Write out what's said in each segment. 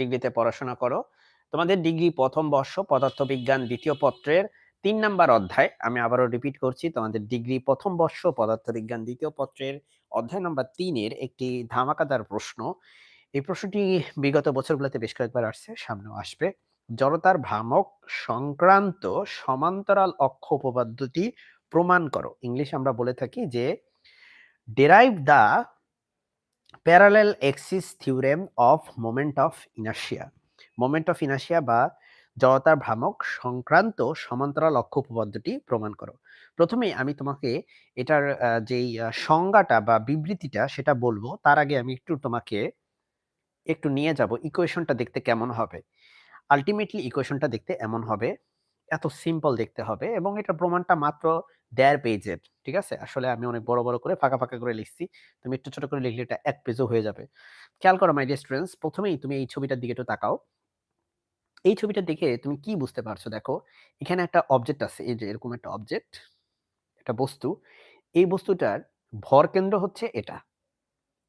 ডিগ্রিতে পড়াশোনা করো। তোমাদের ডিগ্রি প্রথম বর্ষ, পদার্থবিজ্ঞান দ্বিতীয় পত্রের তিন নাম্বার অধ্যায়, আমি আবারও রিপিট করছি, তোমাদের ডিগ্রি প্রথম বর্ষ, পদার্থবিজ্ঞান দ্বিতীয় পত্রের অধ্যায় নাম্বার তিনের একটি ধামাকাদার প্রশ্ন। এই প্রশ্নটি বিগত বছরগুলোতে বেশ কয়েকবার আসছে, সামনেও আসবে। জড়তার ভ্রামক সংক্রান্ত সমান্তরাল অক্ষ উপপাদ্যটি প্রমাণ করো। ইংলিশ আমরা বলে থাকি যে derive the parallel axis theorem of moment of inertia moment of inertia বা জড়তার ভ্রামক সংক্রান্ত সমান্তরাল অক্ষ উপপাদ্যটি প্রমাণ করো। প্রথমে আমি তোমাকে এটার যেই সংজ্ঞাটা বা বিবৃতিটা সেটা বলব, তার আগে আমি একটু তোমাকে একটু নিয়ে যাব। ইকুয়েশনটা দেখতে কেমন হবে? আলটিমেটলি ইকুয়েশনটা দেখতে এমন হবে। এত সিম্পল দেখতে হবে এবং এটা প্রমাণটা মাত্র দেড় পেজের ঠিক আছে? আসলে আমি অনেক বড় বড় করে ফাঁকা ফাঁকা করে লিখছি। তুমি একটু ছোট করে লিখলে এটা এক পেজও হয়ে যাবে। খেয়াল করো মাই ডিয়ার স্টুডেন্টস প্রথমেই তুমি এই ছবিটার দিকে একটু তাকাও। এই ছবিটা দেখে তুমি কি বুঝতে পারছ? দেখো, এখানে একটা অবজেক্ট আছে, এই যে এরকম একটা অবজেক্ট একটা বস্তু। এই বস্তুটার ভর কেন্দ্র হচ্ছে এটা।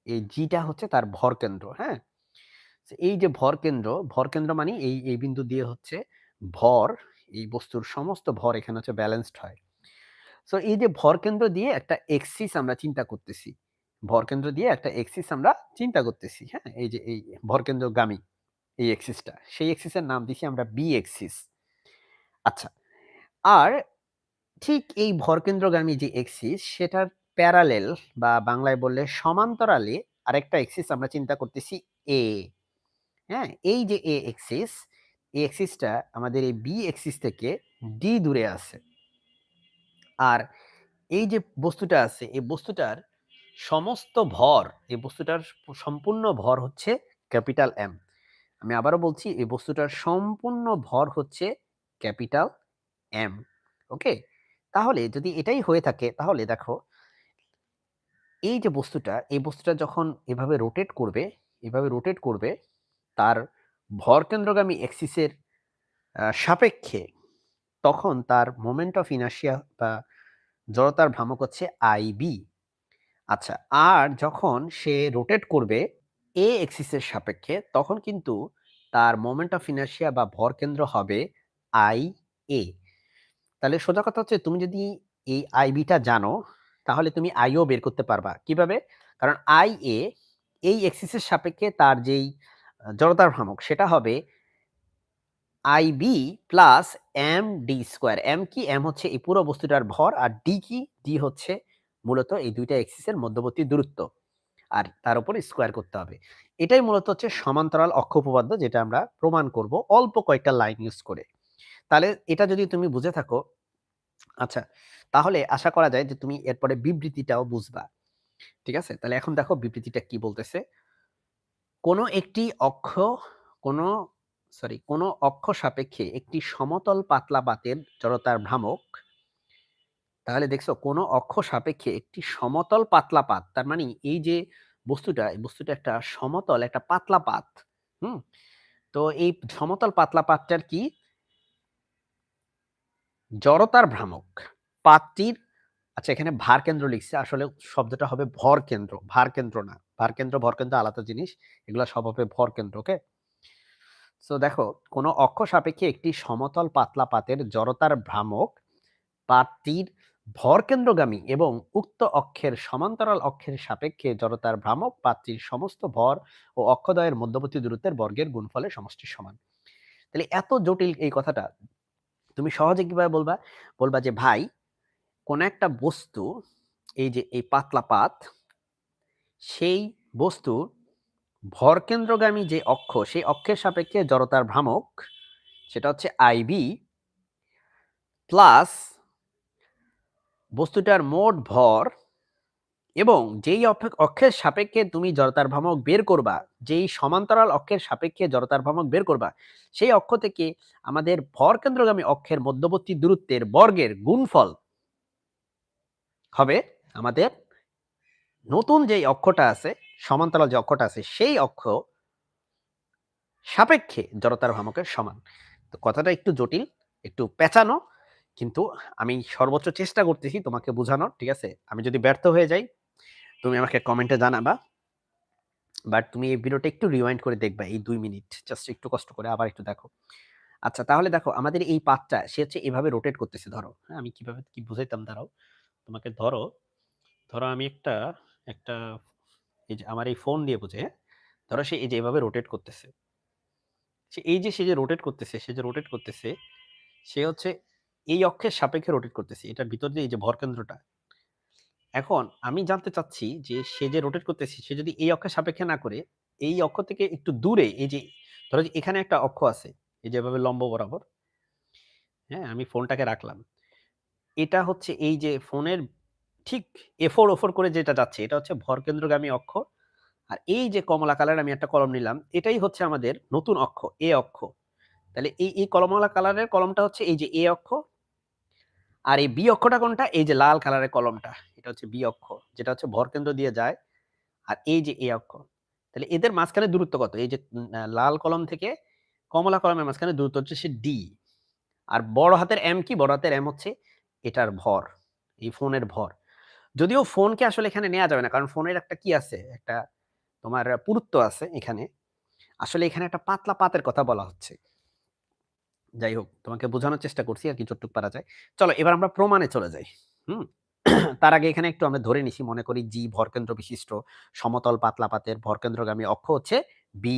এই জিটা হচ্ছে তার ভর কেন্দ্র হ্যাঁ? এই যে ভর কেন্দ্র ভর কেন্দ্র মানে এই এই বিন্দু দিয়ে হচ্ছে ভর এই বস্তুর সমস্ত ভর এখানে হচ্ছে ব্যালেন্সড হয়। সো এই যে ভর কেন্দ্র দিয়ে একটা এক্সিস আমরা চিন্তা করতেছি, ভর কেন্দ্র দিয়ে একটা এক্সিস আমরা চিন্তা করতেছি হ্যাঁ? এই যে এই ভর কেন্দ্রগামী এই এক্সিসটা সেই এক্সিসের নাম দিছি আমরা বি এক্সিস আচ্ছা আর ঠিক এই ভরকেন্দ্রগামী যে এক্সিস সেটার প্যারালেল বা বাংলায় বললে সমান্তরালে আরেকটা এক্সিস আমরা চিন্তা করতেছি এ হ্যাঁ? এই যে এ এক্সিস এই এক্সিসটা আমাদের এই বি এক্সিস থেকে ডি দূরে আছে। আর এই যে বস্তুটা আছে, এই বস্তুটার সমস্ত ভর, এই বস্তুটার সম্পূর্ণ ভর হচ্ছে ক্যাপিটাল এম আমি আবারও বলছি, এই বস্তুটার সম্পূর্ণ ভর হচ্ছে ক্যাপিটাল এম ওকে? তাহলে যদি এটাই হয়ে থাকে, তাহলে দেখো, এই যে বস্তুটা, এই বস্তুটা যখন এভাবে রোটেট করবে, এভাবে রোটেট করবে, তার ভর কেন্দ্রগামী এক্সিসের সাপেক্ষে তখন তার মোমেন্ট অফ ইনার্শিয়া বা জড়তার ভ্রামক হচ্ছে আইবি আচ্ছা আর যখন সে রোটেট করবে এ এক্সিসের সাপেক্ষে, তখন কিন্তু তার মোমেন্ট অফ ইনার্শিয়া বা ভর কেন্দ্র হবে আই এ তাহলে সোজা কথা হচ্ছে, তুমি যদি এই আইবিটা জানো, তাহলে তুমি আইও বের করতে পারবা। কীভাবে? কারণ আই এ এই এক্সিসের সাপেক্ষে তার যেই জড়তার ভ্রামক, সেটা হবে I B plus M D square M কি? এম হচ্ছে এই পুরো বস্তুটার ভর আর ডি কি? ডি হচ্ছে মূলত এই দুইটা এক্সিসের মধ্যবর্তী দূরত্ব আর তার উপর স্কোয়ার করতে হবে। এটাই মূলত হচ্ছে সমান্তরাল অক্ষ উপপাদ্য যেটা আমরা প্রমাণ করব অল্প কয়েকটা লাইন ইউজ করে। তাহলে এটা যদি তুমি বুঝে থাকো আচ্ছা তাহলে আশা করা যায় যে তুমি এরপরে বিবৃতিটাও বুঝবা। ঠিক আছে? তাহলে এখন দেখো বিবৃতিটা কি বলতেছে। কোনো একটি অক্ষ, কোনো সরি কোনো অক্ষ সাপেক্ষে একটি সমতল পাতলা পাতের জড়তার ভ্রামক, তাহলে দেখছ কোনো অক্ষ সাপেক্ষে একটি সমতল পাতলা পাত, তার মানে এই যে বস্তুটা, এই বস্তুটা একটা সমতল, একটা পাতলা পাত, হুম? তো এই সমতল পাতলা পাতটার কি? জড়তার ভ্রামক। পাতটির আচ্ছা এখানে ভার কেন্দ্র লিখছে। আসলে শব্দটা হবে ভর কেন্দ্র। ভার কেন্দ্র না। ভার কেন্দ্র, ভর কেন্দ্র আলাদা জিনিস। এগুলো সব হবে ভর কেন্দ্র, ওকে? সো, দেখো, কোনো অক্ষ সাপেক্ষে একটি সমতল পাতলা পাতের জড়তার ভ্রামক পাতটির ভর কেন্দ্রগামী এবং উক্ত অক্ষের সমান্তরাল অক্ষের সাপেক্ষে জড়তার ভ্রামক পাত্রীর সমস্ত ভর ও অক্ষদয়ের মধ্যবর্তী দূরত্বের বর্গের গুণফলের সমষ্টির সমান। তাহলে এত জটিল এই কথাটা, তুমি সহজে কীভাবে বলবা? বলবা যে, ভাই কোন একটা বস্তু, এই যে, এই পাতলা পাত, সেই বস্তুর ভরকেন্দ্রগামী যে অক্ষ, সেই অক্ষের সাপেক্ষে জড়তার ভ্রামক, সেটা হচ্ছে আইবি প্লাস বস্তুটার মোট ভর এবং যেই অক্ষের সাপেক্ষে তুমি জড়তার ভ্রামক বের করবা, যেই সমান্তরাল অক্ষের সাপেক্ষে জড়তার ভ্রামক বের করবা, সেই অক্ষ থেকে আমাদের ভর কেন্দ্রগামী অক্ষের মধ্যবর্তী দূরত্বের বর্গের গুণফল হবে আমাদের নতুন যে অক্ষটা আছে সমান্তরাল যে অক্ষটা আছে সেই অক্ষ সাপেক্ষে জড়তার ভ্রামকের সমান তো কথাটা একটু জটিল একটু পেঁচানো কিন্তু আমি সর্বোচ্চ চেষ্টা করতেছি তোমাকে বোঝানোর ঠিক আছে আমি যদি ব্যর্থ হয়ে যাই তুমি আমাকে কমেন্টে জানাবা বাট তুমি এই ভিডিওটা একটু রিওয়াইন্ড করে দেখবা এই দুই মিনিট। জাস্ট একটু কষ্ট করে আবার একটু দেখো। আচ্ছা তাহলে দেখো আমাদের এই পাথটা সে হচ্ছে এভাবে রোটেট করতেছে ধরো। হ্যাঁ, আমি কীভাবে কি বুঝাইতাম দাঁড়াও। তোমাকে ধরো, ধরো আমি একটা, একটা এই যে আমার এই ফোন দিয়ে বুঝে? ধরো সে এই যে এভাবে রোটেট করতেছে। সে এই যে সে যে রোটেট করতেছে, সে যে রোটেট করতেছে, সে হচ্ছে এই অক্ষের সাপেক্ষে রোটেট করতেছে। এটার ভিতর দিয়ে এই যে ভরকেন্দ্রটা। এখন আমি জানতে চাচ্ছি যে সে যে রোটেট করতেছে সে যদি এই অক্ষের সাপেক্ষে না করে এই অক্ষ থেকে একটু দূরে এই যে ধরো যে এখানে একটা অক্ষ আছে এই যে এভাবে লম্ব বরাবর হ্যাঁ আমি ফোনটাকে রাখলাম এটা হচ্ছে এই যে ফোনের ঠিক এফোর ওফোর করে যেটা যাচ্ছে, এটা হচ্ছে ভরকেন্দ্রগামী অক্ষ। আর এই যে কমলা কালার আমি একটা কলম নিলাম, এটাই হচ্ছে আমাদের নতুন অক্ষ এ অক্ষ। তাহলে এই এই কলমলা কালারের কলমটা হচ্ছে এই যে এ অক্ষ। আর এই বি অক্ষটা কোনটা? এই যে লাল কালারের কলমটা, এটা হচ্ছে বি অক্ষ, যেটা হচ্ছে ভরকেন্দ্র দিয়ে যায়। আর এই যে এ অক্ষ, তাহলে এদের মাঝখানে দূরত্ব কত? এই যে লাল কলম থেকে কমলা কলমের মাঝখানে দূরত্ব হচ্ছে সে ডি আর বড় হাতের এম কি? বড় হাতের এম হচ্ছে এটার ভর, এই ফোনের ভর। যদিও ফোনকে আসলে এখানে নেওয়া যাবে না, কারণ ফোনের একটা কি আছে? একটা তোমার পুরুত্ব আছে এখানে। আসলে এখানে একটা পাতলা পাতের কথা বলা হচ্ছে। যাই হোক, তোমাকে বোঝানোর চেষ্টা করছি আর কি যতটুকু পারা যায়। চলো, এবার আমরা প্রমাণে চলে যাই। হুম? তার আগে এখানে একটু আমরা ধরে নিছি, মনে করি জি ভরকেন্দ্র বিশিষ্ট, সমতল পাতলা পাতের ভরকেন্দ্রগামী অক্ষ হচ্ছে বি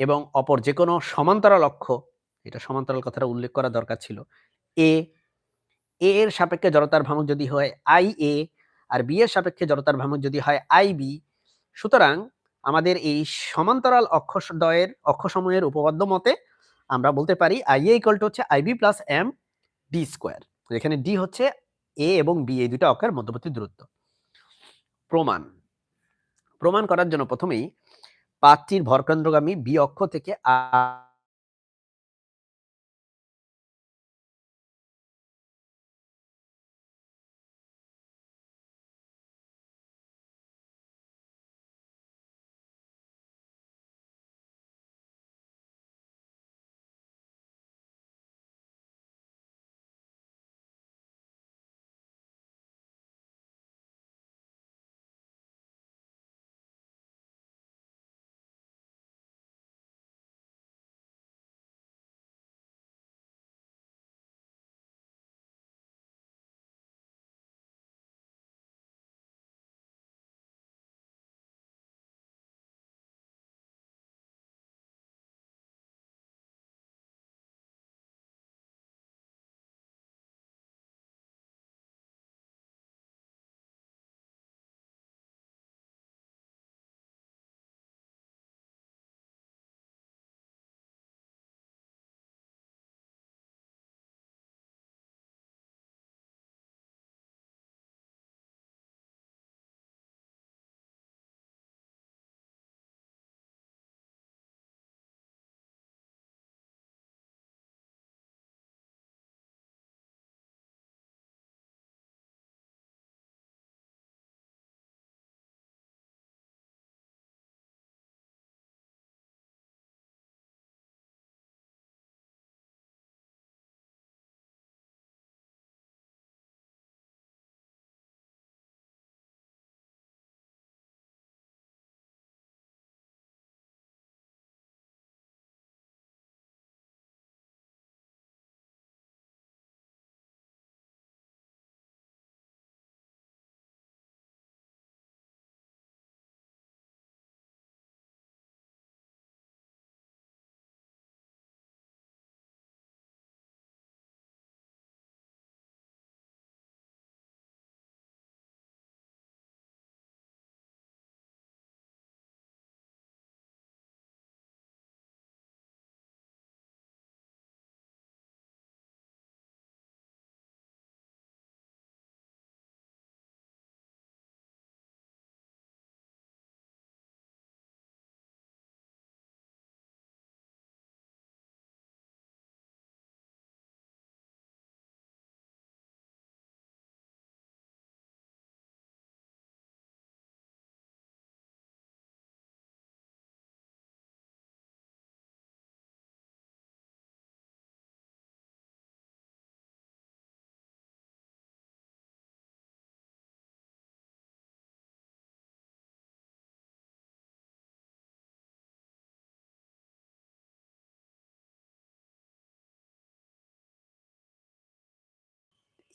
এবং অপর যে কোনো সমান্তরাল অক্ষ, এটা সমান্তরাল কথাটা উল্লেখ করা দরকার ছিল এ এ এর সাপেক্ষে জড়তার ভ্রামক যদি হয় আই এ আর বি এর সাপেক্ষে জড়তার ভ্রামক যদি হয় আই বি সুতরাং আমাদের এই সমান্তরাল অক্ষদ্বয়ের অক্ষসমূহের উপপাদ্য মতে আমরা বলতে পারি আই এ ইকুয়াল টু হচ্ছে IB plus M D square এখানে ডি হচ্ছে এ এবং বি এই দুটো অক্ষের মধ্যবর্তী দূরত্ব। প্রমাণ প্রমাণ করার জন্য প্রথমেই পাতটির ভরকেন্দ্রগামী বি অক্ষ থেকে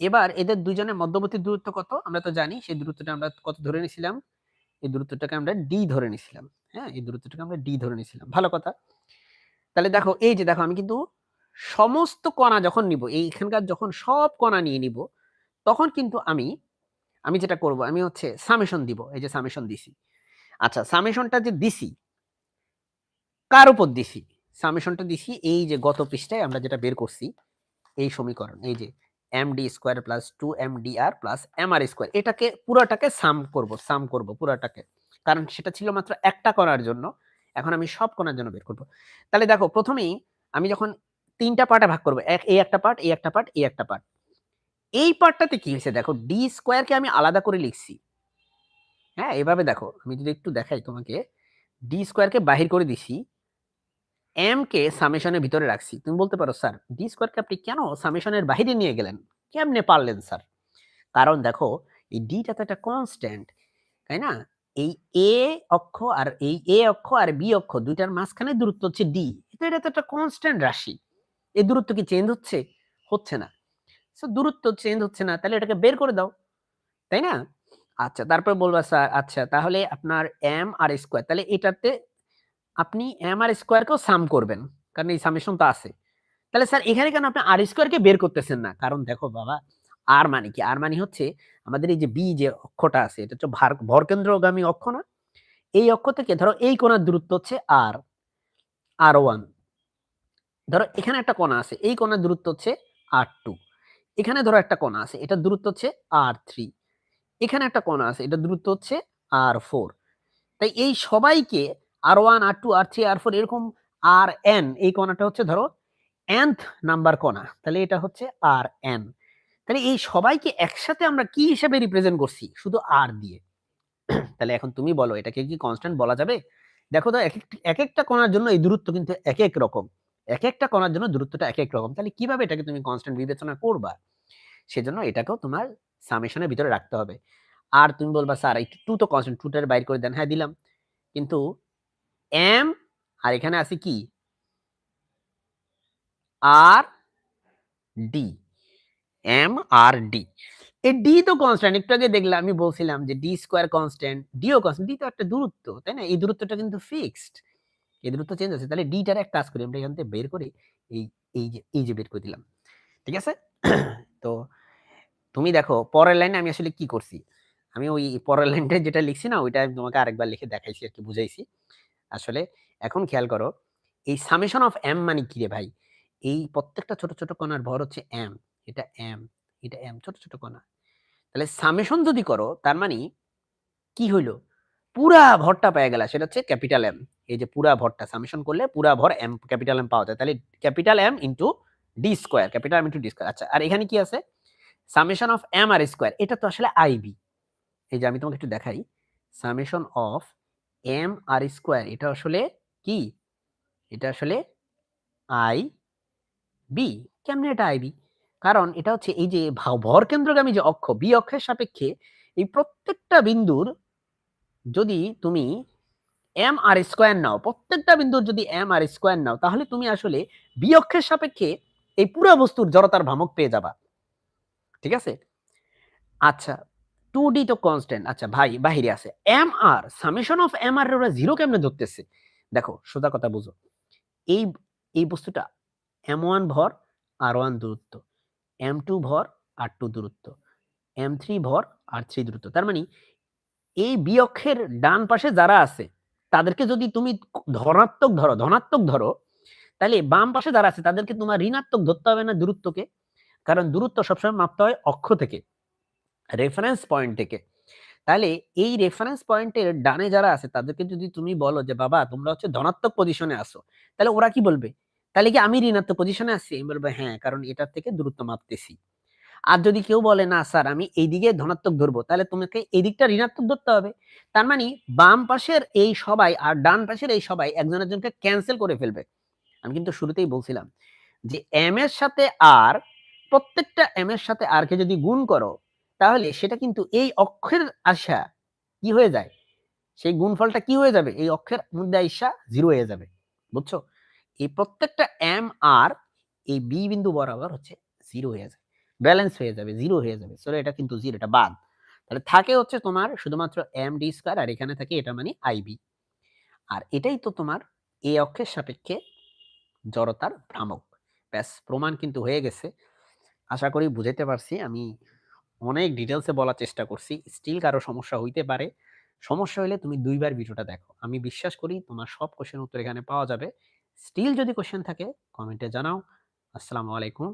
এবার এদের দুজনের মধ্যবর্তী দূরত্ব কত? আমরা তো জানি সেই দূরত্বটা আমরা কত ধরে নিয়েছিলাম এই দূরত্বটাকে আমরা ডি ধরে নিয়েছিলাম হ্যাঁ? এই দূরত্বটাকে আমরা ডি ধরে নিয়েছিলাম ভালো কথা। তাহলে দেখো, এই যে দেখো, আমি কিন্তু সমস্ত কণা যখন নিব, এইখানকার যখন সব কণা নিয়ে নিব, তখন কিন্তু আমি আমি যেটা করব, আমি হচ্ছে সামেশন দিব, এই যে সামেশন দিছি। আচ্ছা সামেশনটা যে দিছি, কার উপর দিছি? সামেশনটা দিছি, এই যে গত পৃষ্ঠায় আমরা যেটা বের করছি, এই সমীকরণ, এই যে M D square plus two M D R plus M R square এটাকে, পুরোটাকে সাম করব সাম করব পুরোটাকে। কারণ সেটা ছিল মাত্র একটা করার জন্য। এখন আমি সব করার জন্য বের করব। তাহলে দেখো, প্রথমেই আমি যখন তিনটা পার্টে ভাগ করব, এক, এই একটা পার্ট এই একটা পার্ট এই একটা পার্ট এই পার্টটাতে কি হয়েছে দেখো ডি স্কোয়ারকে আমি আলাদা করে লিখছি। হ্যাঁ এভাবে দেখো, আমি যদি একটু দেখাই তোমাকে। ডি স্কোয়ারকে বাহির করে দিছি। এম কে সামেশনের ভিতরে রাখছি। তুমি বলতে পারো, স্যার ডি স্কোয়ারকে আপনি কেন সামেশনের বাহিরে নিয়ে গেলেন? কেমনে পারলেন, স্যার? কারণ দেখো, এই ডিটা তো একটা কনস্ট্যান্ট তাই না? এই এ অক্ষ আর এই এ অক্ষ আর বি অক্ষ দুইটার মাঝখানে দূরত্ব হচ্ছে ডি তো এটা তো একটা কনস্ট্যান্ট রাশি। এই দূরত্ব কি চেঞ্জ হচ্ছে? হচ্ছে না। সো দূরত্ব চেঞ্জ হচ্ছে না, তাহলে এটাকে বের করে দাও। তাই না? আচ্ছা তারপর বলবা, স্যার আচ্ছা তাহলে আপনার এম আর স্কোয়ার তাহলে এটাতে আপনি এম আর স্কোয়ারকেও সাম করবেন, কারণ এই সামেশন তো আছে। তাহলে স্যার এখানে কেন আপনি আর স্কোয়ারকে বের করতেছেন না? কারণ দেখো বাবা আর মানে কি? আর মানে হচ্ছে আমাদের এই যে বি যে অক্ষটা আছে, এটা হচ্ছে ভার ভরকেন্দ্রগামী অক্ষ না? এই অক্ষ থেকে ধরো এই কোণার দূরত্ব হচ্ছে আর আর ওয়ান ধরো এখানে একটা কোণা আছে, এই কোণার দূরত্ব হচ্ছে আর টু এখানে ধরো একটা কোণা আছে, এটার দূরত্ব হচ্ছে আর থ্রি এখানে একটা কোণা আছে, এটার দূরত্ব হচ্ছে আর ফোর তাই এই সবাইকে R one R two R three R four এরকম আর এন এই কণাটা হচ্ছে ধরো nth নাম্বার কণা। তাহলে এটা হচ্ছে আর এন তাহলে এই সবাইকে একসাথে আমরা কি হিসেবে রিপ্রেজেন্ট করছি? শুধু আর দিয়ে। তাহলে এখন তুমি বলো, এটাকে কি কনস্ট্যান্ট বলা যাবে? দেখো তো এক একটা কণার জন্য এই দূরত্ব কিন্তু এক এক রকম। এক একটা কণার জন্য দূরত্বটা এক এক রকম। তাহলে কীভাবে এটাকে তুমি কনস্ট্যান্ট বিবেচনা করবা? সেজন্য এটাকেও তোমার সামেশনের ভিতরে রাখতে হবে। আর তুমি বলবা, স্যার এই টু তো কনস্ট্যান্ট টুটার বাইর করে দেন। হ্যাঁ দিলাম। কিন্তু এম আর এখানে আছে কি? R D M R D এই ডি তো কনস্ট্যান্ট একটু আগে দেখলাম, আমি বলছিলাম যে ডি স্কোয়ার কনস্ট্যান্ট ডিও কনস্ট্যান্ট ডি তো একটা দূরত্ব, তাই না? এই দূরত্বটা কিন্তু ফিক্সড এই দূরত্ব চেঞ্জ আছে তাহলে ডিটার এক কাজ করি, আমরা এখান থেকে বের করে এই এই যে এই যে বের করে দিলাম। ঠিক আছে? তো তুমি দেখো, পরের লাইনে আমি আসলে কি করছি? আমি ওই পরের লাইনটা যেটা লিখছি না, ওইটা আমি তোমাকে আরেকবার লিখে দেখাইছি আর কি, বুঝাইছি। আসলে এখন খেয়াল করো, এই সামেশন অফ এম মানে কি রে ভাই? এই প্রত্যেকটা ছোট ছোট কণার ভর হচ্ছে এম এটা এম এটা এম ছোট ছোট কণা। তাহলে সামেশন যদি করো, তার মানে কি হইল? পুরা ভরটা পেয়ে গেলা, সেটা হচ্ছে ক্যাপিটাল এম এই যে পুরা ভরটা সামেশন করলে পুরা ভর এম ক্যাপিটাল এম পাওয়া যায়। তাহলে capital M into D square capital M into D square আচ্ছা আর এখানে কি আছে? Summation of M R square এটা তো আসলে আইবি এই যে আমি তোমাকে একটু দেখাই। Summation of M R square এটা আসলে কি? এটা আসলে আই বি কেমনে এটা আইবি কারণ এটা হচ্ছে এই যে ভর কেন্দ্রগামী যে অক্ষ বি অক্ষের সাপেক্ষে এই প্রত্যেকটা বিন্দুর যদি তুমি এম আর স্কোয়ার নাও, প্রত্যেকটা বিন্দুর যদি এম আর স্কোয়ার নাও, তাহলে তুমি আসলে বি অক্ষের সাপেক্ষে এই পুরো বস্তুর জড়তার ভ্রামক পেয়ে যাবা। ঠিক আছে? আচ্ছা টু ডি তো কনস্ট্যান্ট আচ্ছা ভাই, বাহিরে আছে। M R summation of M R ওরা জিরো কেমনে ধরতেছে? দেখো, সোজা কথা বুঝো। এই এই বস্তুটা এম ওয়ান ভর আর ওয়ান দূরত্ব। এম টু ভর আর টু দূরত্ব। এম থ্রি ভর আর থ্রি দূরত্ব। তার মানে এই বি অক্ষের ডান পাশে যারা আছে, তাদেরকে যদি তুমি ধনাত্মক ধরো ধনাত্মক ধরো, তাহলে বাম পাশে যারা আছে, তাদেরকে তোমার ঋণাত্মক ধরতে হবে না দূরত্বকে। কারণ দূরত্ব সবসময় মাপতে হয় অক্ষ থেকে। রেফারেন্স পয়েন্ট থেকে তাহলে এই রেফারেন্স পয়েন্টের ডানে যারা আছে, তাদেরকে যদি তুমি বলো যে, বাবা, তোমরা হচ্ছে ধনাত্মক পজিশনে আসো তাহলে ওরা কি বলবে? তাহলে কি আমি ঋণাত্মক পজিশনে আছি? আমি বলব হ্যাঁ কারণ এটার থেকে দূরত্ব মাপতেছি। আর যদি কেউ বলে, না, স্যার, আমি এইদিকে ধনাত্মক ধরবো, তাহলে তোমাকে এই দিকটা ঋণাত্মক ধরতে হবে। তার মানে বাম পাশের এই সবাই আর ডান পাশের এই সবাই একজন একজনকে ক্যান্সেল করে ফেলবে। আমি কিন্তু শুরুতেই বলছিলাম যে এম এর সাথে আর প্রত্যেকটা এম এর সাথে আর কে যদি গুণ করো তাহলে সেটা কিন্তু এই অক্ষের আশা কি হয়ে যায় সেই গুণফলটা কি হয়ে যাবে এই অক্ষের মধ্যে আইসা জিরো হয়ে যাবে বুঝছ এই প্রত্যেকটা এম আর এই বি বিন্দু বরাবর হচ্ছে জিরো হয়ে যায় ব্যালেন্স হয়ে যাবে, জিরো হয়ে যাবে। সো এটা কিন্তু জিরো, এটা বাদ। তাহলে থাকে হচ্ছে তোমার শুধুমাত্র এম ডি স্কোয়ার আর এখানে থাকে এটা মানে আইবি। আর এটাই তো তোমার এ অক্ষের সাপেক্ষে জড়তার ভ্রামক। ব্যাস প্রমাণ কিন্তু হয়ে গেছে। আশা করি বুঝাইতে পারছি। আমি অনেক ডিটেলসে বলার চেষ্টা করছি। স্টিল কারও সমস্যা হইতে পারে। সমস্যা হইলে তুমি ২ বার ভিডিওটা দেখো। আমি বিশ্বাস করি তোমার সব কোশ্চেন উত্তর এখানে পাওয়া যাবে। স্টিল যদি কোশ্চেন থাকে কমেন্টে জানাও। আসসালামু আলাইকুম।